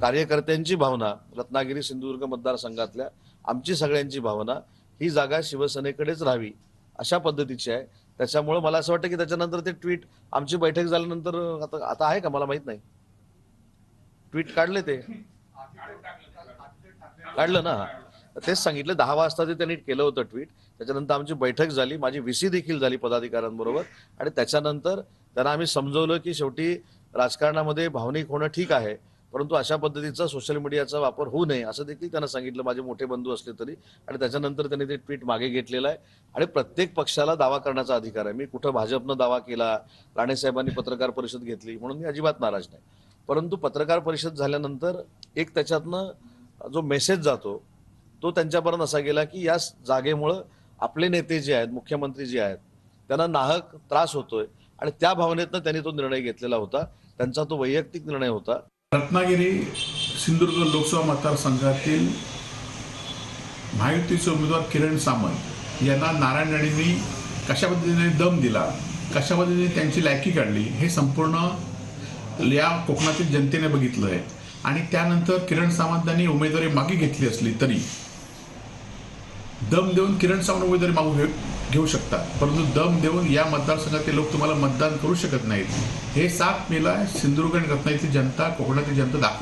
कार्यकर्त्यांची भावना रत्नागिरी सिंधुदुर्ग मतदारसंघातल्या आमची सगळ्यांची भावना ही जागा शिवसेनेकडेच राहावी अशा पद्धतीची आहे. त्याच्यामुळे मला असं वाटतं की त्याच्यानंतर ते ट्विट आमची बैठक झाल्यानंतर आता आता आहे का? मला माहीत नाही. ट्विट काढले ते. काढलं ना? तेच सांगितलं दहा वाजता ते त्यांनी केलं होतं ट्विट त्याच्यानंतर आमची बैठक झाली माझी व्हीसी देखील झाली पदाधिकाऱ्यांबरोबर. आणि त्याच्यानंतर त्यांना आम्ही समजवलं की शेवटी राजकारणामध्ये भावनिक होणं ठीक आहे. परंतु अशा पद्धतीचा सोशल मीडियाचा वापर होऊ नये असं देखील त्यांना सांगितलं. माझे मोठे बंधू असले तरी. आणि त्याच्यानंतर त्यांनी ते ट्विट मागे घेतलेलं आहे. आणि प्रत्येक पक्षाला दावा करण्याचा अधिकार आहे. मी कुठं भाजपनं दावा केला राणेसाहेबांनी पत्रकार परिषद घेतली म्हणून मी अजिबात नाराज नाही. परंतु पत्रकार परिषद झाल्यानंतर एक त्याच्यातनं जो मेसेज जातो तो त्यांच्यापर्यंत असा गेला की या जागेमुळं आपले नेते जे आहेत मुख्यमंत्री जे आहेत त्यांना नाहक त्रास होतोय. आणि त्या भावनेतनं त्यांनी तो निर्णय घेतलेला होता. त्यांचा तो वैयक्तिक निर्णय होता. रत्नागिरी सिंधुदुर्ग लोकसभा मतदारसंघातील महायुतीचे उमेदवार किरण सामंत यांना नारायण राणेंनी कशा पद्धतीने दम दिला कशा पद्धतीने त्यांची लायकी काढली हे संपूर्ण या कोकणातील जनतेने बघितलं आहे आणि त्यानंतर किरण सामंतांनी उमेदवारी मागे घेतली असली तरी दम देऊन किरण सावंत उमेदवारी मागू घेऊ शकता शकतात. परंतु दम देऊन या मतदारसंघातील लोक तुम्हाला मतदान करू शकत नाहीत. हे सात मेला सिंधुदुर्ग आणि रत्नागिरीची जनता कोकणातील जनता दाखवून